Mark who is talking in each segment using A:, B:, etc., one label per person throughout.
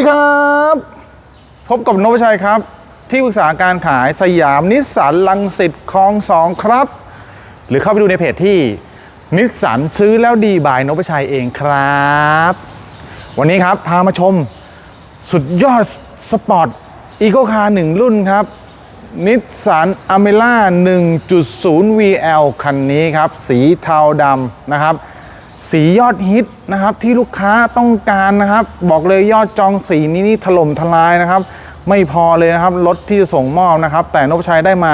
A: วัสดีครับ พบกับนพชัยครับ ที่ปรึกษาการขายสยามนิสสันลังสิตคลองสองครับ หรือเข้าไปดูในเพจที่นิสสันซื้อแล้วดีบายนพชัยเองครับ วันนี้ครับ พามาชม สุดยอดสปอร์ตอีโคคาร์หนึ่งรุ่นครับนิสสันอเมล่า1.0 VL คันนี้ครับ สีเทาดำนะครับ สียอดฮิตนะครับที่ลูกค้าต้องการนะครับ บอกเลยยอดจองสีนี้นี่ถล่มทลายนะครับ ไม่พอเลยนะครับรถที่จะส่งมอบนะครับ แต่นพชัยได้มา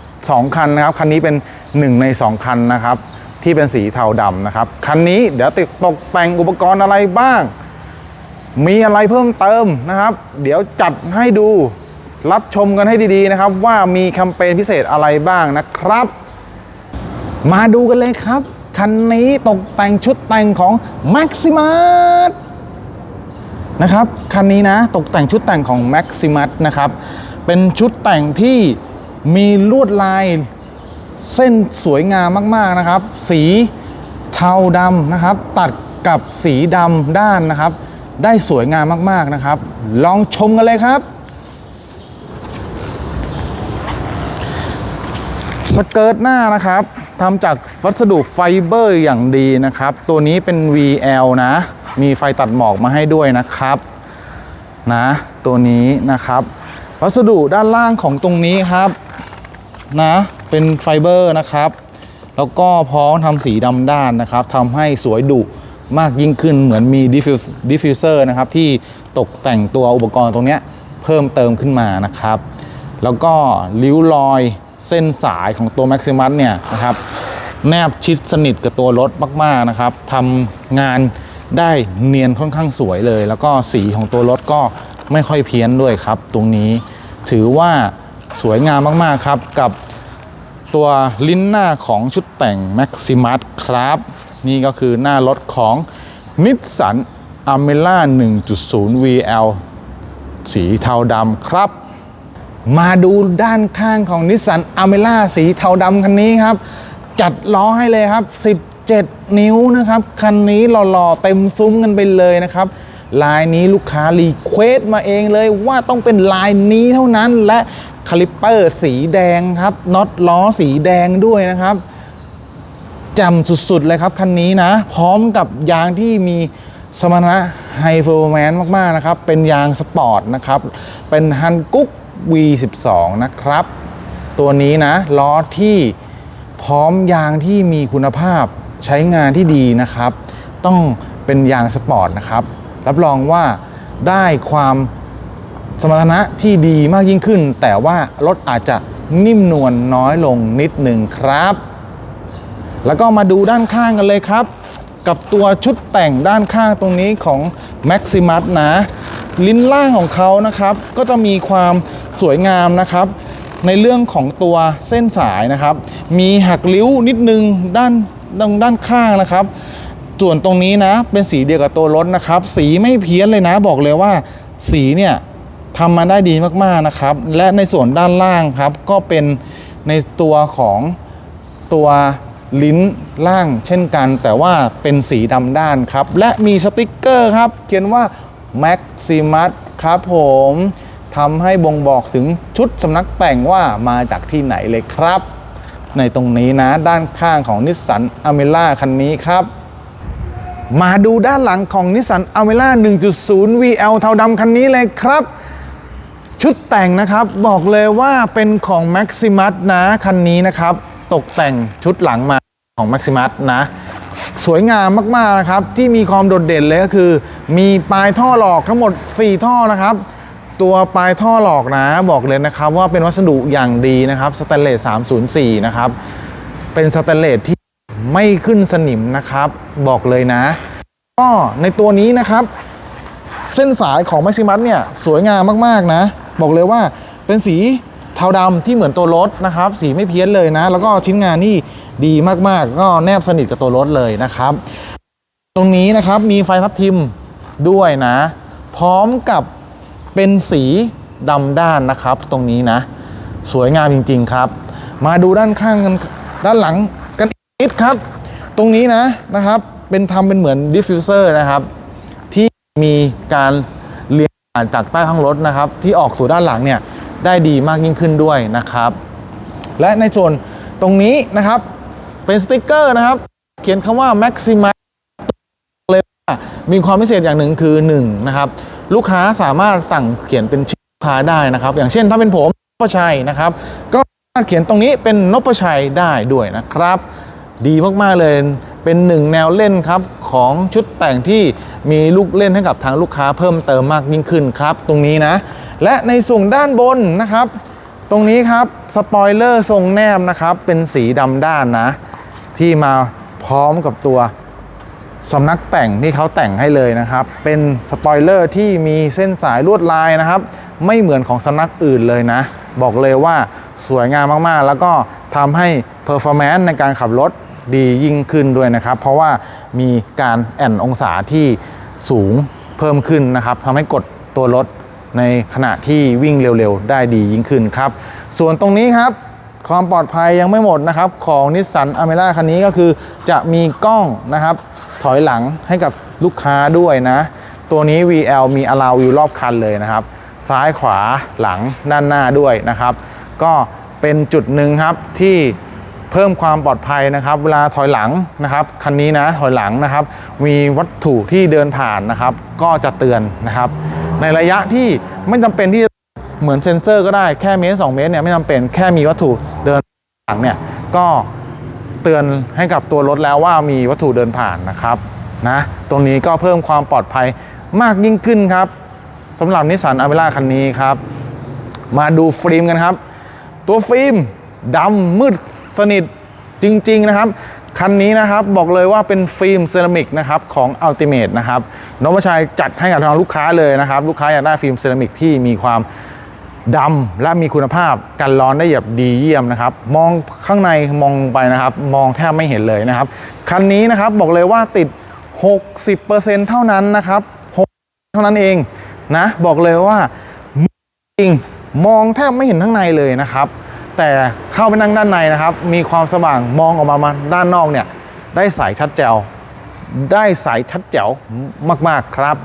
A: 2 คันนะครับ คันนี้เป็น 1 ใน 2 คันนะครับ ที่เป็นสีเทาดำนะครับ คันนี้เดี๋ยวติดตกแต่งอุปกรณ์อะไรบ้าง มีอะไรเพิ่มเติมนะครับ เดี๋ยวจัดให้ดูรับชมกันให้ดีๆนะครับ ว่ามีแคมเปญพิเศษอะไรบ้างนะครับ มาดูกันเลยครับ คันนี้ตกแต่งชุดแต่งของ Maximus นะครับ คันนี้นะตกแต่งชุดแต่งของ Maximus นะครับ เป็นชุดแต่งที่มีลวดลายเส้นสวยงามมาก ๆ นะครับ สีเทาดำนะครับ ตัดกับสีดำด้านนะครับ ได้สวยงามมาก ๆ นะครับ ลองชมกันเลยครับสเกิร์ตหน้านะครับ ทำจากวัสดุไฟเบอร์อย่างดีนะครับ ตัวนี้เป็น VL นะ มีไฟตัดหมอกมาให้ด้วยนะครับนะตัวนี้นะครับ วัสดุด้านล่างของตรงนี้ครับนะเป็นไฟเบอร์นะครับ แล้วก็พร้อมทำสีดำด้านนะครับทำให้สวยดุมากยิ่งขึ้นเหมือนมีดิฟฟิวเซอร์นะครับที่ตกแต่งตัวอุปกรณ์ตรงเนี้ยเพิ่มเติมขึ้นมานะครับ แล้วก็ริ้วรอยเส้นสายของตัว Maximus เนี่ยนะครับ แนบชิดสนิทกับตัวรถมาก ๆ นะครับทำงานได้เนียนค่อนข้างสวยเลย แล้วก็สีของตัวรถก็ไม่ค่อยเพี้ยนด้วยครับ ตรงนี้ถือว่าสวยงามมาก ๆ ครับ กับตัวลิ้นหน้าของชุดแต่ง Maximus ครับ นี่ก็คือหน้ารถของ Nissan a m e l a 1.0 VL สีเทาดำครับ มาดูด้านข้างของนิสสันอเมล่าสีเทาดำคันนี้ครับ จัดล้อให้เลยครับ 17 นิ้วนะครับ คันนี้หล่อๆ เต็มซุ้มกันไปเลยนะครับ ลายนี้ลูกค้ารีเควสมาเองเลยว่าต้องเป็นลายนี้เท่านั้น และคาลิปเปอร์สีแดงครับน็อตล้อสีแดงด้วยนะครับจำสุดๆเลยครับคันนี้นะ พร้อมกับยางที่มีสมรรถนะไฮเ e อร์แมนมากๆนะครับ เป็นยางสปอร์ตนะครับ เป็นฮันกุ๊ก V12 นะครับ ตัวนี้นะล้อที่ พร้อมยางที่มีคุณภาพใช้งานที่ดีนะครับ ต้องเป็นยางสปอร์ตนะครับ รับรองว่าได้ความสมรรถนะที่ดีมากยิ่งขึ้น แต่ว่ารถอาจจะนิ่มนวลน้อยลงนิดหนึ่งครับ แล้วก็มาดูด้านข้างกันเลยครับ กับตัวชุดแต่งด้านข้างตรงนี้ของ Maximus นะ ลิ้นล่างของเขานะครับ ก็จะมีความสวยงามนะครับ ในเรื่องของตัวเส้นสายนะครับ มีหักริ้วนิดนึงด้านด้านด้านข้างนะครับ ส่วนตรงนี้นะเป็นสีเดียวกับตัวรถนะครับ สีไม่เพี้ยนเลยนะ บอกเลยว่าสีเนี่ยทำมาได้ดีมากๆนะครับ และในส่วนด้านล่างครับ ก็เป็นในตัวของตัวลิ้นล่างเช่นกัน แต่ว่าเป็นสีดำด้านครับ และมีสติกเกอร์ครับ เขียนว่า Maximus ครับผม ทำให้บ่งบอกถึงชุดสำนักแต่งว่ามาจากที่ไหนเลยครับ ในตรงนี้นะด้านข้างของนิสสันอเมล่าคันนี้ครับมาดูด้านหลังของนิสสันอเมล่า1.0 VL เทาดำคันนี้เลยครับ ชุดแต่งนะครับบอกเลยว่าเป็นของ Maximus นะคันนี้นะครับ ตกแต่งชุดหลังมาของ Maximus นะ สวยงามมากๆนะครับ ที่มีความโดดเด่นเลยก็คือ มีปลายท่อหลอกทั้งหมด 4 ท่อนะครับ ตัวปลายท่อหลอกนะบอกเลยนะครับว่าเป็นวัสดุอย่างดีนะครับสแตนเลส304 นะครับ เป็นสแตนเลสที่ไม่ขึ้นสนิมนะครับ บอกเลยนะ ก็ในตัวนี้นะครับ เส้นสายของ Maximus เนี่ยสวยงามมากๆนะ บอกเลยว่าเป็นสีเทาดำที่เหมือนตัวรถนะครับ สีไม่เพี้ยนเลยนะ แล้วก็ชิ้นงานนี่ดีมากๆ ก็แนบสนิทกับตัวรถเลยนะครับ ตรงนี้นะครับมีไฟทับทิมด้วยนะ พร้อมกับ เป็นสีดำด้านนะครับ ตรงนี้นะ สวยงามจริง ๆครับ มาดูด้านข้างกันด้านหลังกันอีกนิดครับ ตรงนี้นะนะครับ เป็นทำเป็นเหมือนดิฟฟิวเซอร์นะครับ ที่มีการเรียงผ่านจากใต้ท้องรถนะครับ ที่ออกสู่ด้านหลังเนี่ยได้ดีมากยิ่งขึ้นด้วยนะครับ และในส่วนตรงนี้นะครับเป็นสติกเกอร์นะครับ เขียนคำว่า Maxima เลยว่ามีความพิเศษอย่างหนึ่งคือ1นะครับ ลูกค้าสามารถตั้งเขียนเป็นชื่อลูกค้าได้นะครับ อย่างเช่นถ้าเป็นผมนพชัยนะครับ ก็สามารถเขียนตรงนี้เป็นนพชัยได้ด้วยนะครับ ดีมากๆเลยเป็นหนึ่งแนวเล่นครับของชุดแต่งที่มีลูกเล่นให้กับทางลูกค้าเพิ่มเติมมากยิ่งขึ้นครับ ตรงนี้นะ และในส่วนด้านบนนะครับ ตรงนี้ครับสปอยเลอร์ทรงแนบนะครับ เป็นสีดำด้านนะ ที่มาพร้อมกับตัว สำนักแต่งที่เขาแต่งให้เลยนะครับ เป็นสปอยเลอร์ที่มีเส้นสายลวดลายนะครับ ไม่เหมือนของสำนักอื่นเลยนะ บอกเลยว่าสวยงามมากๆ แล้วก็ทำให้เพอร์ฟอร์แมนซ์ในการขับรถดียิ่งขึ้นด้วยนะครับ เพราะว่ามีการแอนองศาที่สูงเพิ่มขึ้นนะครับทำให้กดตัวรถในขณะที่วิ่งเร็วๆ ได้ดียิ่งขึ้นครับ ส่วนตรงนี้ครับความปลอดภัยยังไม่หมดนะครับ ของนิสสันอเมร่าคันนี้ก็คือจะมีกล้องนะครับ ถอยหลังให้กับลูกค้าด้วยนะ ตัวนี้ VL มี allow view รอบคันเลยนะครับ ซ้ายขวาหลังด้านหน้าด้วยนะครับ ก็เป็นจุดหนึ่งครับที่เพิ่มความปลอดภัยนะครับ เวลาถอยหลังนะครับคันนี้นะถอยหลังนะครับ มีวัตถุที่เดินผ่านนะครับ ก็จะเตือนนะครับ ในระยะที่ไม่จำเป็นที่จะเหมือนเซ็นเซอร์ก็ได้แค่เมตร2เมตรเนี่ยไม่จำเป็นแค่มีวัตถุเดินหลังเนี่ยก็ เตือนให้กับตัวรถแล้วว่ามีวัตถุเดินผ่านนะครับนะตรงนี้ก็เพิ่มความปลอดภัยมากยิ่งขึ้นครับสำหรับนิสสันอเมร่าคันนี้ครับ มาดูฟิล์มกันครับ ตัวฟิล์มดำมืดสนิทจริง ๆ นะครับคันนี้นะครับบอกเลยว่าเป็นฟิล์มเซรามิกนะครับของ Ultimate นะครับนพชัยจัดให้กับทางลูกค้าเลยนะครับ ลูกค้าอยากได้ฟิล์มเซรามิกที่มีความ ดำและมีคุณภาพกันร้อนได้แบบดีเยี่ยมนะครับ มองข้างในมองไปนะครับ มองแทบไม่เห็นเลยนะครับ คันนี้นะครับบอกเลยว่าติด 60%เท่านั้นนะครับ6เท่านั้นเองนะบอกเลยว่าจริงมองแทบไม่เห็นข้างในเลยนะครับ แต่เข้าไปนั่งด้านในนะครับ มีความสว่างมองออกมามาด้านนอกเนี่ยได้สายชัดแจ๋วได้สายชัดแจ๋วมากๆครับ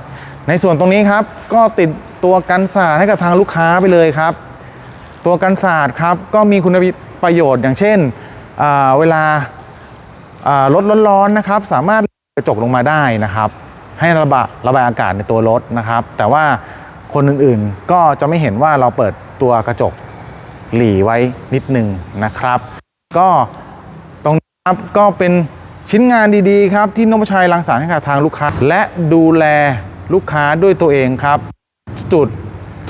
A: ในส่วนตรงนี้ครับก็ติด ตัวกันสาดให้กับทางลูกค้าไปเลยครับ ตัวกันสาดครับก็มีคุณประโยชน์อย่างเช่นเวลารถร้อนๆนะครับ สามารถกระจกลงมาได้นะครับ ให้ระบายระบายอากาศในตัวรถนะครับ แต่ว่าคนอื่นๆก็จะไม่เห็นว่าเราเปิดตัวกระจกหลีไว้นิดนึงนะครับ ก็ตรงนี้ครับก็เป็นชิ้นงานดีๆครับที่นพชัยรังสรรค์ให้กับทางลูกค้า และดูแลลูกค้าด้วยตัวเองครับ จุด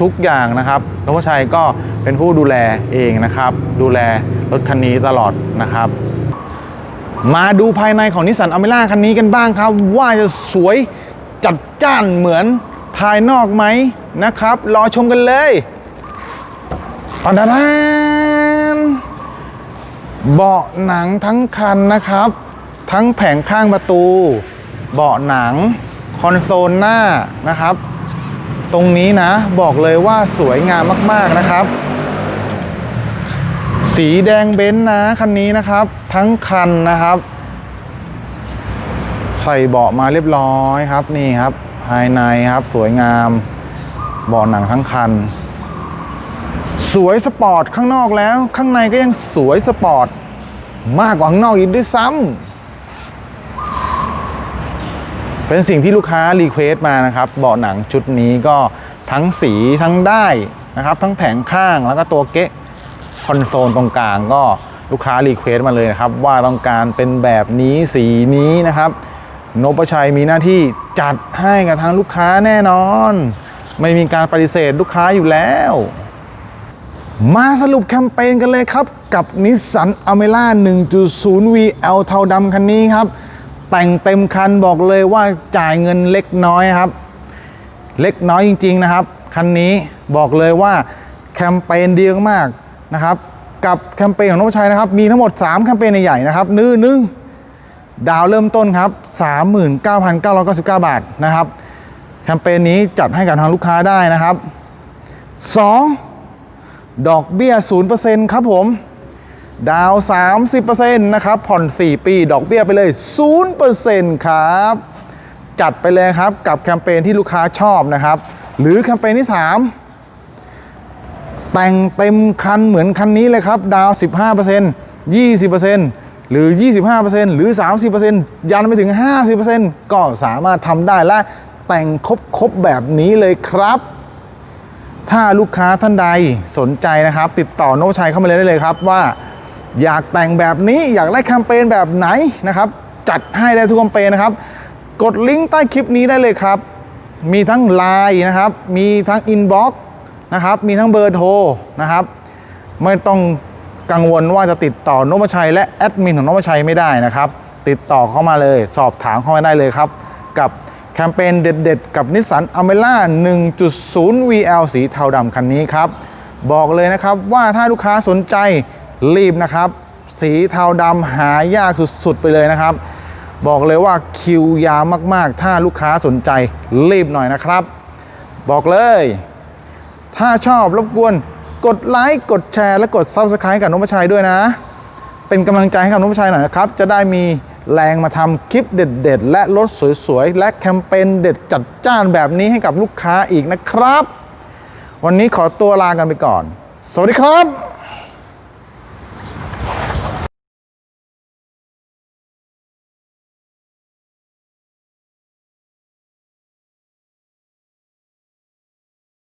A: ทุกอย่างนะครับนพชัยก็เป็นผู้ดูแลเองนะครับ ดูแลรถคันนี้ตลอดนะครับ มาดูภายในของนิสสันอเมร่าคันนี้กันบ้างครับ ว่าจะสวยจัดจ้านเหมือนภายนอกไหมนะครับ รอชมกันเลยปันดานเบาะหนังทั้งคันนะครับ ทั้งแผงข้างประตู เบาะหนัง คอนโซลหน้านะครับ ตรงนี้นะบอกเลยว่าสวยงามมากๆนะครับ สีแดงเบนซ์นะคันนี้นะครับ ทั้งคันนะครับ ใส่เบาะมาเรียบร้อยครับนี่ครับ ภายในครับสวยงามเบาะหนังทั้งคัน สวยสปอร์ตข้างนอกแล้ว ข้างในก็ยังสวยสปอร์ตมากกว่าข้างนอกอีกด้วยซ้ำ เป็นสิ่งที่ลูกค้ารีเควสต์มานะครับเบาะหนังชุดนี้ก็ทั้งสีทั้งได้นะครับ ทั้งแผงข้างแล้วก็ตัวเก๊ะคอนโซลตรงกลางก็ลูกค้ารีเควสต์มาเลยนะครับ ว่าต้องการเป็นแบบนี้สีนี้นะครับนพชัยมีหน้าที่จัดให้กับทางลูกค้าแน่นอน ไม่มีการปฏิเสธลูกค้าอยู่แล้ว มาสรุปแคมเปญกันเลยครับ กับนิสสันอเมร่า1.0 VL เทาดำคันนี้ครับ แต่งเต็มคันบอกเลยว่าจ่ายเงินเล็กน้อยครับ เล็กน้อยจริง ๆนะครับ คันนี้บอกเลยว่าแคมเปญดีมากนะครับ กับแคมเปญของนพชัยนะครับ มีทั้งหมด 3 แคมเปญใหญ่ๆนะครับนึ่งนึ่งดาวเริ่มต้นครับ 39,999 บาทนะครับ แคมเปญนี้จัดให้กับทางลูกค้าได้นะครับ 2. ดอกเบี้ย 0%ครับผม ดาว 30%นะครับ ผ่อน 4 ปี ดอกเบี้ยไปเลย 0%ครับ จัดไปเลยครับกับแคมเปญที่ลูกค้าชอบนะครับ หรือแคมเปญที่ 3 แต่งเต็มคันเหมือนคันนี้เลยครับ ดาว 15% 20%หรือ 25%หรือ 30%ยันไปถึง 50%ก็สามารถทำได้และแต่งครบๆแบบนี้เลยครับถ้าลูกค้าท่านใดสนใจนะครับ ติดต่อโนชัยเข้ามาเลยได้เลยครับว่า อยากแต่งแบบนี้อยากได้แคมเปญแบบไหนนะครับจัดให้ได้ทุกแคมเปญนะครับ กดลิงก์ใต้คลิปนี้ได้เลยครับ มีทั้ง Line นะครับ มีทั้ง Inbox นะครับ มีทั้งเบอร์โทรนะครับ ไม่ต้องกังวลว่าจะติดต่อนมชัยและแอดมินของนมชัยไม่ได้นะครับ ติดต่อเข้ามาเลย สอบถามเข้ามาได้เลยครับ กับแคมเปญเด็ดๆ กับนิสสันอเมร่า1.0 VL สีเทาดำคันนี้ครับ บอกเลยนะครับว่าถ้าลูกค้าสนใจ รีบนะครับ สีเทาดำหายากสุดๆไปเลยนะครับ บอกเลยว่าคิวยาวมากๆ ถ้าลูกค้าสนใจรีบหน่อยนะครับ บอกเลย ถ้าชอบรบกวนกดไลค์กดแชร์และกด Subscribe กับนพชัยด้วยนะ เป็นกำลังใจให้กับนพชัยหน่อยนะครับ จะได้มีแรงมาทำคลิปเด็ด ๆ และรถสวยๆ และแคมเปญเด็ดจัดจ้านแบบนี้ให้กับลูกค้าอีกนะครับ วันนี้ขอตัวลากันไปก่อน สวัสดีครับ